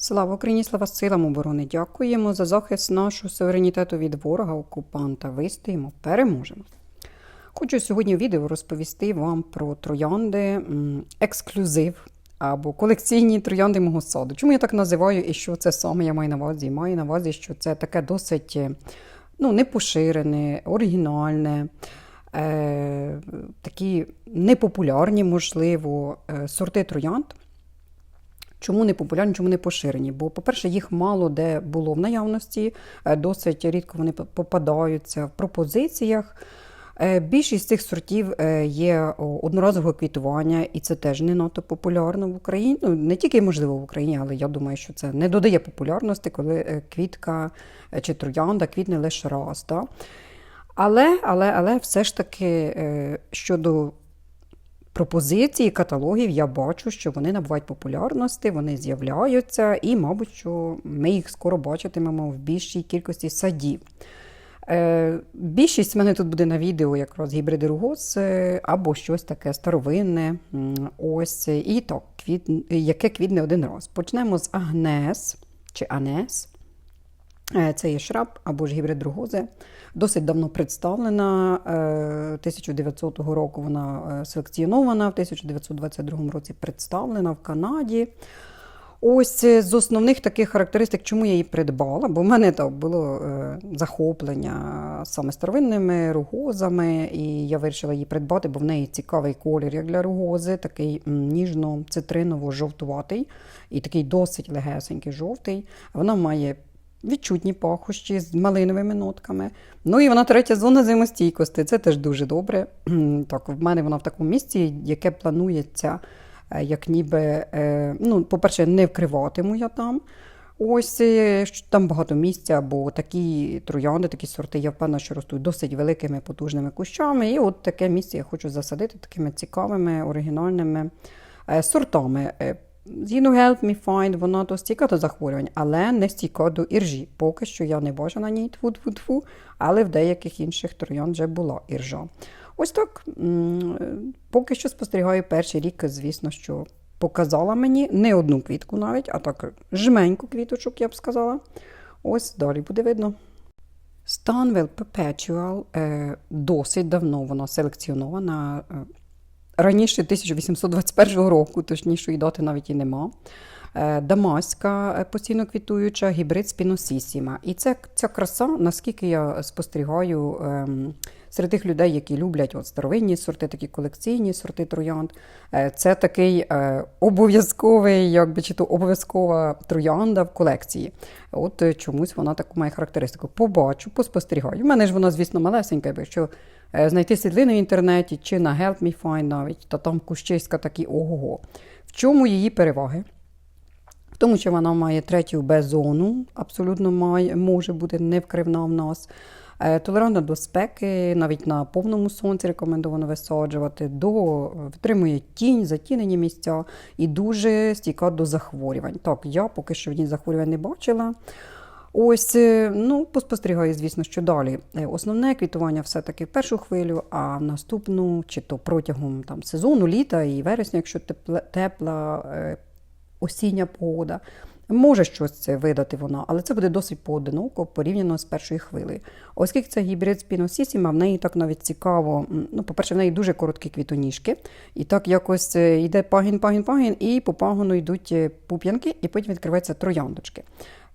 Слава Україні, слава силам оборони! Дякуємо за захист нашого суверенітету від ворога, окупанта. Вистоїмо, переможемо. Хочу сьогодні в відео розповісти вам про троянди ексклюзив або колекційні троянди мого саду. Чому я так називаю і що це саме я маю на увазі? Маю на увазі, що це таке досить е, ну, непоширене, оригінальне, е, такі непопулярні, можливо, е, сорти троянд. Чому не популярні, чому не поширені? Бо, по-перше, їх мало де було в наявності, е, досить рідко вони попадаються в пропозиціях. Е, Більшість цих сортів е, є одноразового квітування, і це теж не надто популярно в Україні. Ну, не тільки можливо в Україні, але я думаю, що це не додає популярності, коли квітка чи троянда квітне лише раз. Да? Але, але, але все ж таки щодо пропозиції, каталогів, я бачу, що вони набувають популярності, вони з'являються, і, мабуть, що ми їх скоро бачитимемо в більшій кількості садів. Е, Більшість в мене тут буде на відео якраз гібриди ругос е, або щось таке старовинне. Ось і так, квіт, яке квітне один раз. Почнемо з Агнес чи Анес. Е, Це є шраб або ж гібрид ругози. Досить давно представлена. е, 1900 року вона е, селекціонована, в 1922 році представлена в Канаді. Ось е, з основних таких характеристик, чому я її придбала, бо в мене так було е, захоплення саме старовинними ругозами, і я вирішила її придбати, бо в неї цікавий колір, як для ругози, такий ніжно-цитриново-жовтуватий і такий досить легесенький жовтий. Вона має відчутні пахощі з малиновими нотками. Ну і вона третя зона зимостійкості. Це теж дуже добре. Так, в мене вона в такому місці, яке планується, е, як ніби, е, ну, по-перше, не вкриватиму я там. Ось е, там багато місця, бо такі троянди, такі сорти, я впевнена, що ростуть досить великими потужними кущами. І от таке місце я хочу засадити такими цікавими, оригінальними сортами. Е, Згідно Help Me Find, вона то стійка до захворювань, але не стійка до іржі. Поки що я не бачу на ній тфу-тфу-тфу, але в деяких інших троянд вже була іржа. Ось так. Поки що спостерігаю перший рік, звісно, що показала мені не одну квітку навіть, а так жменьку квіточок, я б сказала. Ось далі буде видно. Stanwell Perpetual е, досить давно вона селекціонована. Раніше 1821 року, точнішої дати навіть і нема. Е, Дамаська е, постійно квітуюча, гібрид спіносісіма. І це, ця краса, наскільки я спостерігаю ем, серед тих людей, які люблять от старовинні сорти, такі колекційні сорти троянд, е, це такий обов'язковий, якби чи то обов'язкова троянда в колекції. От чомусь вона таку має характеристику. Побачу, поспостерігаю. У мене ж вона, звісно, малесенька, якщо знайти світлини в інтернеті чи на Help Me Find навіть, то там кущиська такі ого-го. В чому її переваги? В тому, що вона має третю Б-зону, абсолютно має, може бути не вкривна в нас. Е, Толерантна до спеки, навіть на повному сонці рекомендовано висаджувати, до, витримує тінь, затінені місця і дуже стійка до захворювань. Так, я поки що в ній захворювань не бачила. Ось, е, ну, поспостерігаю, звісно, що далі. Е, Основне квітування все-таки в першу хвилю, а наступну, чи то протягом там, сезону, літа і вересня, якщо тепла, тепла осіння погода. Може щось видати вона, але це буде досить поодиноко порівняно з першою хвилею. Оскільки це гібрид спіносісіма, в неї так навіть цікаво. Ну, по-перше, в неї дуже короткі квітоніжки. І так якось е, йде пагін, пагін, пагін, і по пагону йдуть пуп'янки, і потім відкриваються трояндочки,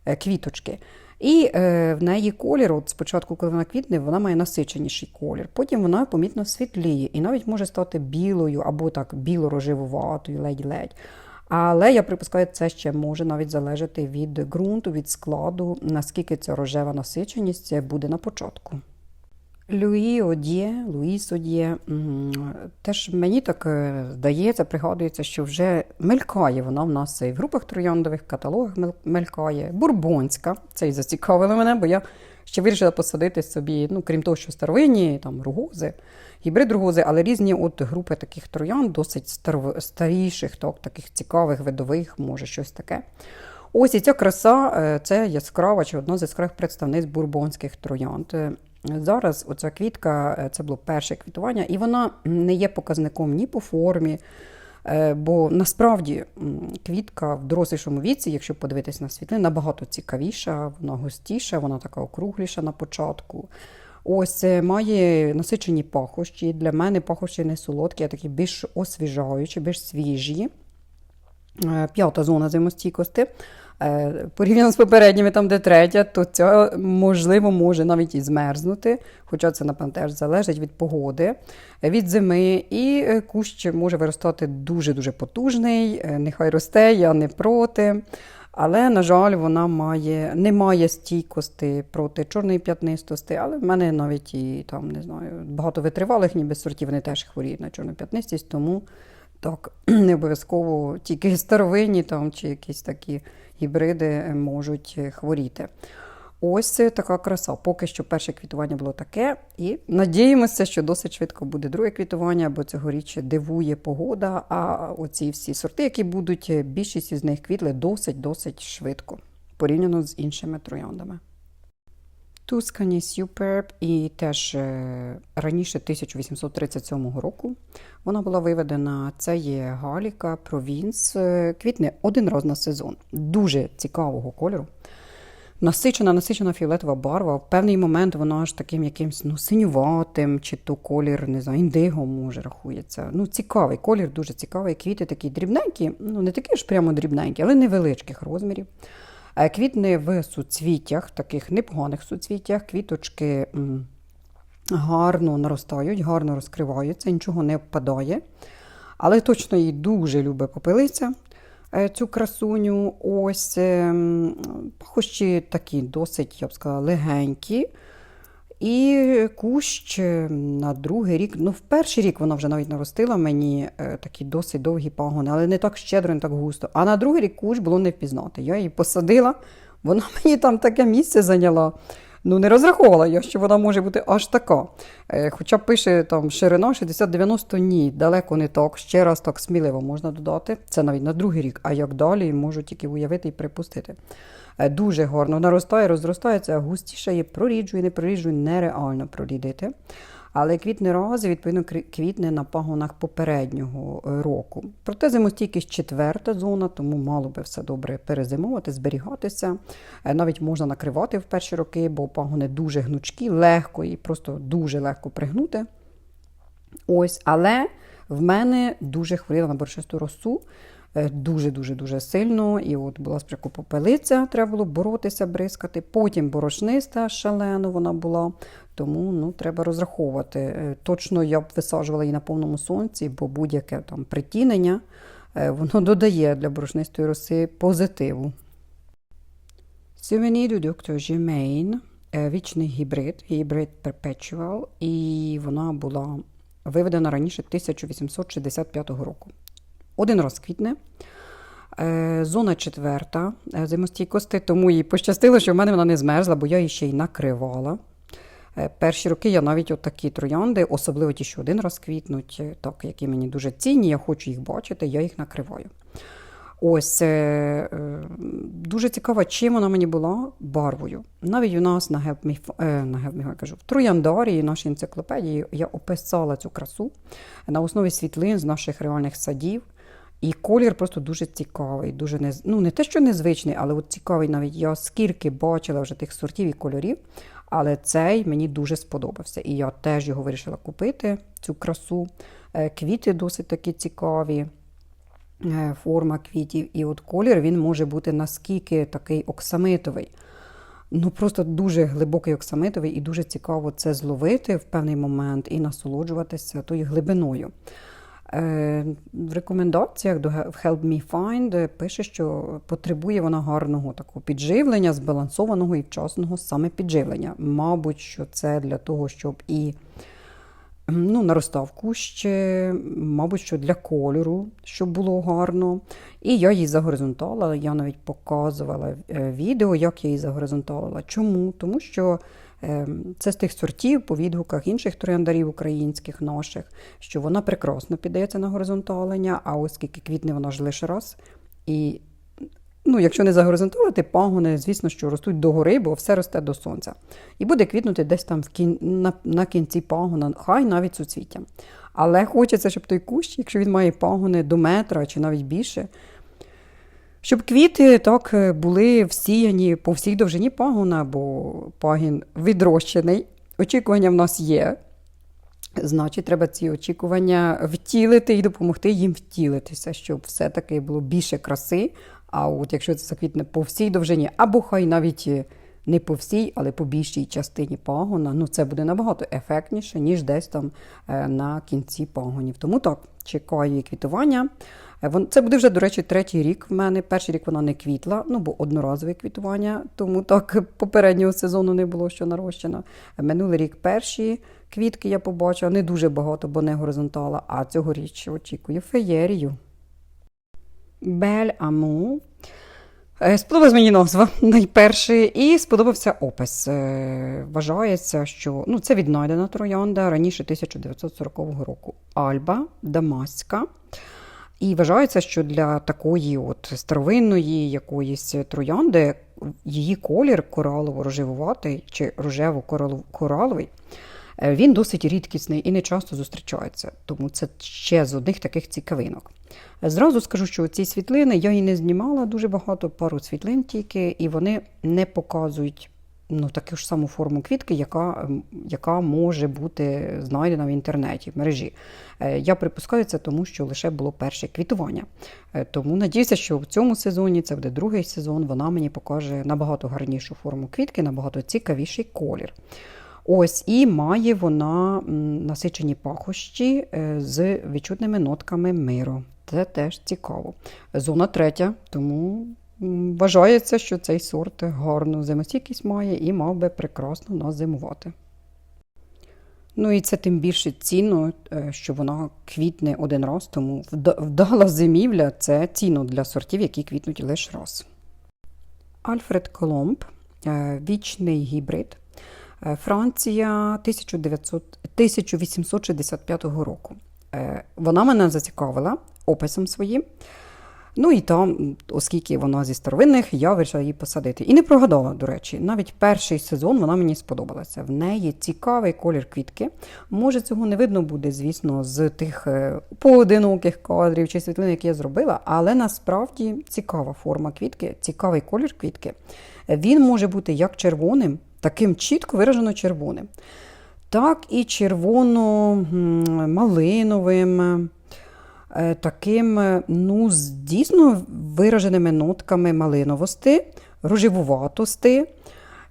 квіточки. І е, в неї колір, от спочатку, коли вона квітне, вона має насиченіший колір. Потім вона помітно світліє і навіть може стати білою або так біло-рожевуватою, ледь-ледь. Але я припускаю, це ще може навіть залежати від ґрунту, від складу, наскільки ця рожева насиченість буде на початку. Луї Одє, Луїс Одє, теж мені так е, здається, пригадується, що вже мелькає вона в нас і в групах трояндових, каталогах мелькає. Бурбонська, це і зацікавило мене, бо я ще вирішила посадити собі, ну, крім того, що старовинні, там ругози, гібрид ругози, але різні от групи таких троянд, досить старов- старіших, так, таких цікавих, видових, може щось таке. Ось і ця краса е, це яскрава чи одна з яскравих представниць бурбонських троянд. Зараз оця квітка е, це було перше квітування, і вона не є показником ні по формі, Е, Бо насправді квітка в дорослішому віці, якщо подивитись на світлини, набагато цікавіша, вона густіша, вона така округліша на початку. Ось має насичені пахощі. Для мене пахощі не солодкі, а такі більш освіжаючі, більш свіжі. Е, П'ята зона зимостійкості. Е, Порівняно з попередніми, там де третя, то ця, можливо, може навіть і змерзнути, хоча це, напевно, теж залежить від погоди, від зими. І е, кущ може виростати дуже-дуже потужний, е, нехай росте, я не проти. Але, на жаль, вона має, не має стійкості проти чорної п'ятнистості, але в мене навіть і там, не знаю, багато витривалих ніби сортів, вони теж хворіють на чорну п'ятнистість, тому так, не обов'язково тільки старовинні там, чи якісь такі гібриди е, можуть е, хворіти. Ось така краса. Поки що перше квітування було таке, і надіємося, що досить швидко буде друге квітування, бо цьогоріч дивує погода. А оці всі сорти, які будуть, е, більшість із них квітли досить-досить швидко, порівняно з іншими трояндами. Тускані Superb і теж е, раніше 1837 року вона була виведена. Це є Галіка, Провінс. е, Квітне один раз на сезон. Дуже цікавого кольору. Насичена, насичена фіолетова барва. В певний момент вона аж таким якимсь ну, синюватим, чи то колір, не знаю, індиго може рахується. Ну, цікавий колір, дуже цікавий. Квіти такі дрібненькі, ну не такі ж прямо дрібненькі, але невеличких розмірів. Е, Квітне в суцвітях, таких непоганих суцвітях, квіточки гарно наростають, гарно розкриваються, нічого не впадає. Але точно їй дуже любить попелиця е, цю красуню. Ось ем, пахощі такі досить, я б сказала, легенькі. І кущ е, на другий рік, ну в перший рік вона вже навіть наростила мені е, такі досить довгі пагони, але не так щедро, не так густо. А на другий рік кущ було не впізнати. Я її посадила, вона мені там таке місце зайняла. Ну, не розраховувала я, що вона може бути аж така. Е, Хоча пише там ширина 60-90, ні, далеко не так. Ще раз так сміливо можна додати. Це навіть на другий рік, а як далі можу тільки уявити і припустити. Е, Дуже гарно наростає, розростається, густіше є, проріджує, не проріджує, нереально прорідити. Але квітне раз, відповідно, квітне на пагонах попереднього е, року. Проте зимостійкість четверта зона, тому мало би все добре перезимовувати, зберігатися. Е, Навіть можна накривати в перші роки, бо пагони дуже гнучкі, легко і просто дуже легко пригнути. Ось, але в мене дуже хворіла на борщисту росу. Е, Дуже-дуже дуже сильно. І от була спочатку попелиця, треба було боротися, бризкати. Потім борошниста шалено вона була. Тому ну, треба розраховувати. Е, Точно я б висаджувала її на повному сонці, бо будь-яке там притінення е, воно додає для борошнистої роси позитиву. Dr. Germain е, вічний гібрид, гібрид Perpetual, і вона була виведена раніше 1865 року. Один раз квітне. Е, Зона четверта е, зимостійкості, тому їй пощастило, що в мене вона не змерзла, бо я її ще й накривала. Е, Перші роки я навіть отакі троянди, особливо ті, що один раз квітнуть, е, так, які мені дуже цінні, я хочу їх бачити, я їх накриваю. Ось дуже цікаво, чим вона мені була барвою. Навіть у нас на е, на Help я кажу, в Трояндарії, нашій енциклопедії, я описала цю красу на основі світлин з наших реальних садів. І колір просто дуже цікавий, дуже не, ну, не те, що незвичний, але от цікавий навіть я скільки бачила вже тих сортів і кольорів. Але цей мені дуже сподобався. І я теж його вирішила купити, цю красу. Е, Квіти досить такі цікаві е, форма квітів. І от колір він може бути наскільки такий оксамитовий. Ну просто дуже глибокий оксамитовий, і дуже цікаво це зловити в певний момент і насолоджуватися тою глибиною. Е, В рекомендаціях до Help Me Find пише, що потребує вона гарного такого підживлення, збалансованого і вчасного саме підживлення. Мабуть, що це для того, щоб і ну, наростав кущ, е, мабуть, що для кольору, щоб було гарно. І я її загоризонталила, я навіть показувала е, відео, як я її загоризонталила. Чому? Тому що це з тих сортів по відгуках інших трояндарів українських наших, що вона прекрасно піддається на горизонталення, а оскільки квітне вона ж лише раз. І Ну, якщо не загоризонталити, пагони, звісно, що ростуть догори, бо все росте до сонця. І буде квітнути десь там в кін... на... на кінці пагона, хай навіть суцвіттям. Але хочеться, щоб той кущ, якщо він має пагони до метра чи навіть більше, щоб квіти так е, були всіяні по всій довжині пагона, бо пагін відрощений. Очікування в нас є. Значить, треба ці очікування втілити і допомогти їм втілитися, щоб все-таки було більше краси. А от якщо це заквітне по всій довжині, або хай навіть не по всій, але по більшій частині пагона, ну це буде набагато ефектніше, ніж десь там е, на кінці пагонів. Тому так, чекаю її квітування. Е, Це буде вже, до речі, третій рік в мене. Перший рік вона не квітла, ну бо одноразове квітування, тому так попереднього сезону не було що нарощено. Е, Минулий рік перші квітки я побачила, не дуже багато, бо не горизонтала, а цьогоріч очікую феєрію. Бель Аму. Е, Сподобалась мені назва найперше, і сподобався опис. Е, Вважається, що ну, це віднайдена троянда раніше 1940 року. Альба Дамаська. І вважається, що для такої от старовинної якоїсь троянди її колір коралово-рожевуватий чи рожево-кораловий, е, він досить рідкісний і не часто зустрічається. Тому це ще з одних таких цікавинок. Зразу скажу, що ці світлини я і не знімала дуже багато, пару світлин тільки, і вони не показують ну, таку ж саму форму квітки, яка, яка може бути знайдена в інтернеті, в мережі. Е, Я припускаю це тому, що лише було перше квітування. Е, Тому надіюся, що в цьому сезоні, це буде другий сезон, вона мені покаже набагато гарнішу форму квітки, набагато цікавіший колір. Ось і має вона насичені пахощі е, з відчутними нотками миру. Це теж цікаво. Зона третя, тому вважається, що цей сорт гарну зимостійкість має і мав би прекрасно нас зимувати. Ну і це тим більше цінно, е, що вона квітне один раз, тому вдала зимівля це цінно для сортів, які квітнуть лише раз. Альфред Коломб, е, вічний гібрид. Е, Франція 1900, 1865 року. Вона мене зацікавила описом своїм. Ну і там, оскільки вона зі старовинних, я вирішила її посадити. І не прогадала, до речі, навіть перший сезон вона мені сподобалася. В неї цікавий колір квітки. Може, цього не видно буде, звісно, з тих е, поодиноких кадрів чи світлин, які я зробила, але насправді цікава форма квітки, цікавий колір квітки. Він може бути як червоним, таким чітко виражено червоним, так і червоно-малиновим таким, е, ну, з дійсно вираженими нотками малиновости, рожевуватости.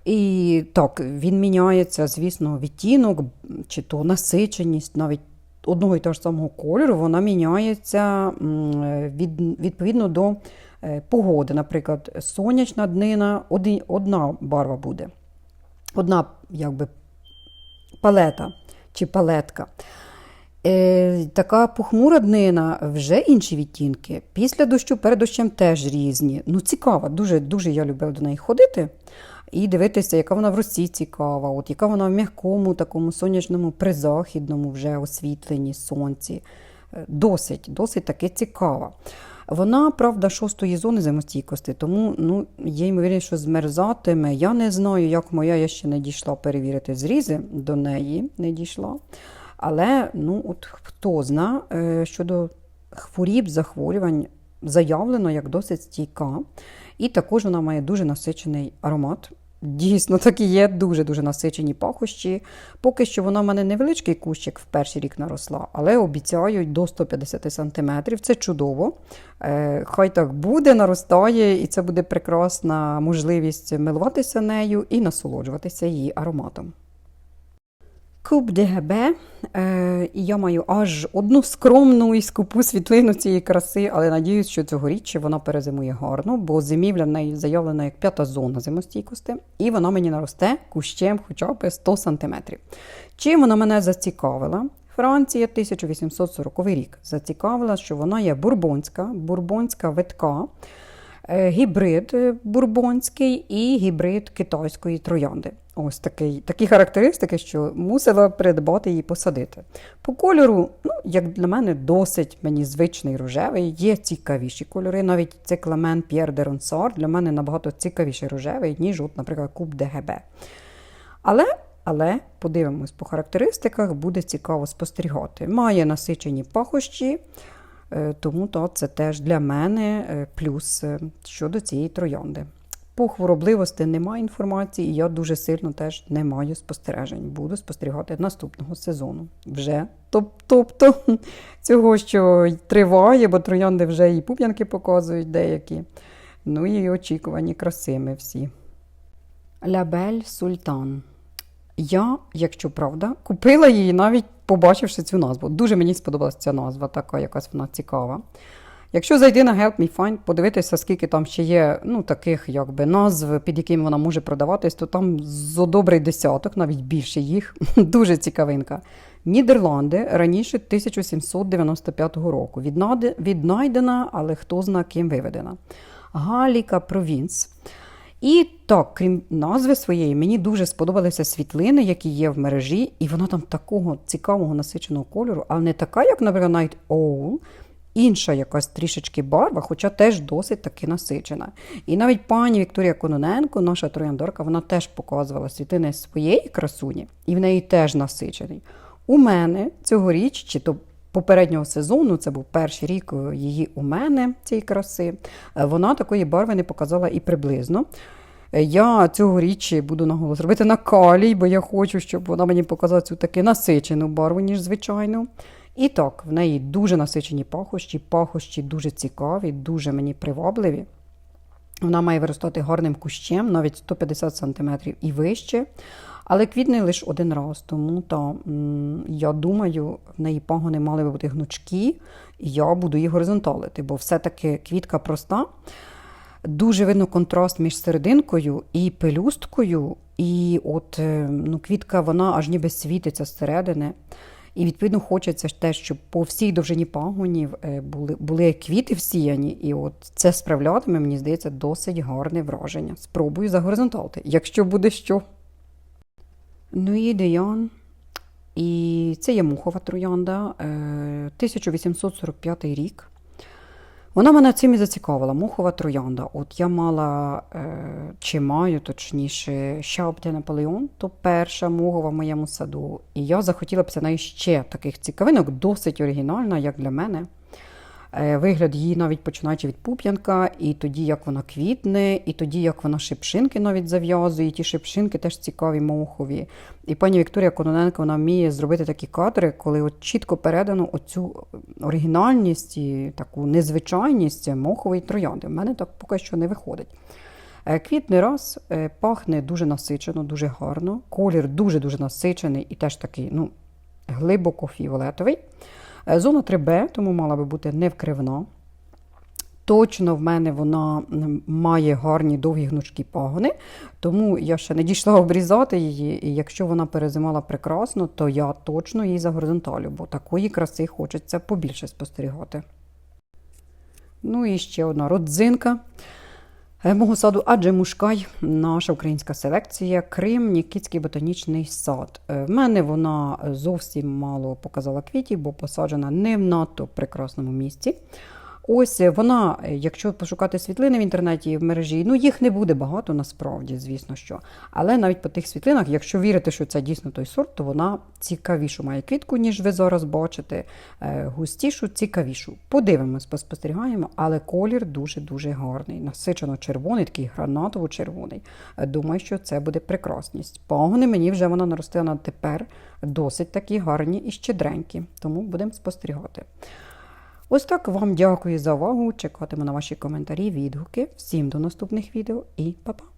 І так, він міняється, звісно, відтінок чи то насиченість навіть одного і того ж самого кольору, вона міняється е, від, відповідно до е, погоди. Наприклад, сонячна днина, одна барва буде, одна якби палета чи палетка. Е, така похмура днина, вже інші відтінки. Після дощу, перед дощем теж різні. Ну, цікаво, дуже, дуже я любила до неї ходити і дивитися, яка вона в росі цікава, от яка вона в м'якому, такому сонячному, призахідному вже освітленні сонці. Е, Досить, досить таки цікава. Вона, правда, шостої зони зимостійкості, тому ну, є ймовірність, що змерзатиме. Я не знаю, як моя, я ще не дійшла перевірити зрізи, до неї не дійшла. Але ну, от хто зна, е, щодо хворіб, захворювань заявлено як досить стійка. І також вона має дуже насичений аромат. Дійсно, так і є, дуже-дуже насичені пахощі. Поки що вона в мене невеличкий кущик в перший рік наросла, але обіцяють до 150 см. Це чудово. Е, Хай так буде, наростає, і це буде прекрасна можливість милуватися нею і насолоджуватися її ароматом. Куб ДГБ. Е, і я маю аж одну скромну і скупу світлину цієї краси, але надіюсь, що цьогоріч вона перезимує гарно, бо зимівля в неї заявлена як п'ята зона зимостійкості, і вона мені наросте кущем хоча б 100 см. Чим вона мене зацікавила? Франція 1840 рік. Зацікавила, що вона є бурбонська, бурбонська витка. Е, Гібрид е, бурбонський і гібрид китайської троянди. Ось такий, такі характеристики, що мусила придбати і посадити. По кольору, ну, як для мене, досить мені звичний рожевий. Є цікавіші кольори. Навіть цикламен П'єр де Ронсор для мене набагато цікавіший рожевий, ніж, от, наприклад, Куб ДГБ. Але, але подивимось по характеристиках, буде цікаво спостерігати. Має насичені пахощі, е, тому то це теж для мене е, плюс е, щодо цієї троянди. По хворобливості немає інформації, і я дуже сильно теж не маю спостережень. Буду спостерігати наступного сезону. Вже тобто цього, що триває, бо троянди вже і пуп'янки показують деякі. Ну і очікувані красими всі. Лябель Султан. Я, якщо правда, купила її навіть побачивши цю назву. Дуже мені сподобалася ця назва, така якась вона цікава. Якщо зайти на Help Me Find, подивитися, скільки там ще є ну, таких якби, назв, під якими вона може продаватись, то там зо добрий десяток, навіть більше їх. Дуже цікавинка. Нідерланди раніше 1795 року. Віднайдена, але хто зна ким виведена. Галіка Провінс. І так, крім назви своєї, мені дуже сподобалися світлини, які є в мережі, і вона там такого цікавого насиченого кольору, але не така, як, наприклад, Night Owl, інша якась трішечки барва, хоча теж досить таки насичена. І навіть пані Вікторія Кононенко, наша трояндорка, вона теж показувала світлини своєї красуні, і в неї теж насичений. У мене цьогоріч, чи то попереднього сезону, це був перший рік е, її у мене, цієї краси, е, вона такої барви не показала і приблизно. Е, Я цьогоріч буду наголос робити на калій, бо я хочу, щоб вона мені показала цю таки насичену барву, ніж звичайну. І так, в неї дуже насичені пахощі, пахощі дуже цікаві, дуже мені привабливі. Вона має виростати гарним кущем, навіть 150 см і вище. Але квітне лише один раз, тому м, я думаю, в неї пагони мали би бути гнучкі, і я буду її горизонталити, бо все-таки квітка проста. Дуже видно контраст між серединкою і пелюсткою. І от е, ну, квітка вона аж ніби світиться зсередини. І відповідно хочеться те, щоб по всій довжині пагонів е, були, були квіти всіяні. І от це справлятиме, мені здається, досить гарне враження. Спробую загоризонталити, якщо буде що. Ну і Деян. І це є мухова троянда, е, 1845 рік. Вона мене цим і зацікавила, мухова троянда. От я мала, е, чи маю точніше, Шауб де Наполеон, то перша мухова в моєму саду. І я захотіла б неї ще таких цікавинок, досить оригінальна, як для мене. Е, Вигляд її навіть починаючи від пуп'янка, і тоді, як вона квітне, і тоді, як вона шипшинки навіть зав'язує. Ті шипшинки теж цікаві мохові. І пані Вікторія Кононенко вона вміє зробити такі кадри, коли от чітко передано оцю оригінальність і таку незвичайність мохової троянди. У мене так поки що не виходить. Е, Квітний раз е, пахне дуже насичено, дуже гарно. Колір дуже-дуже насичений і теж такий ну, глибоко фіолетовий. Е, Зона 3Б, тому мала би бути невкривна. Точно в мене вона має гарні довгі гнучкі пагони, тому я ще не дійшла обрізати її. І якщо вона перезимала прекрасно, то я точно її загоризонталю, бо такої краси хочеться побільше спостерігати. Ну і ще одна родзинка мого саду Адже Мушкай, наша українська селекція, Крим, Нікітський ботанічний сад. Е, В мене вона зовсім мало показала квітів, бо посаджена не в надто прекрасному місці. Ось е, вона, е, якщо пошукати світлини в інтернеті в мережі, ну їх не буде багато насправді, звісно що. Але навіть по тих світлинах, якщо вірити, що це дійсно той сорт, то вона цікавішу має квітку, ніж ви зараз бачите. е, Густішу, цікавішу. Подивимось, поспостерігаємо, але колір дуже-дуже гарний. Насичено червоний, такий гранатово-червоний. Думаю, що це буде прекрасність. Пагони мені вже вона наростила на тепер досить такі гарні і щедренькі, тому будемо спостерігати. Ось так вам дякую за увагу. Чекатиму на ваші коментарі, відгуки. Всім до наступних відео і па-па!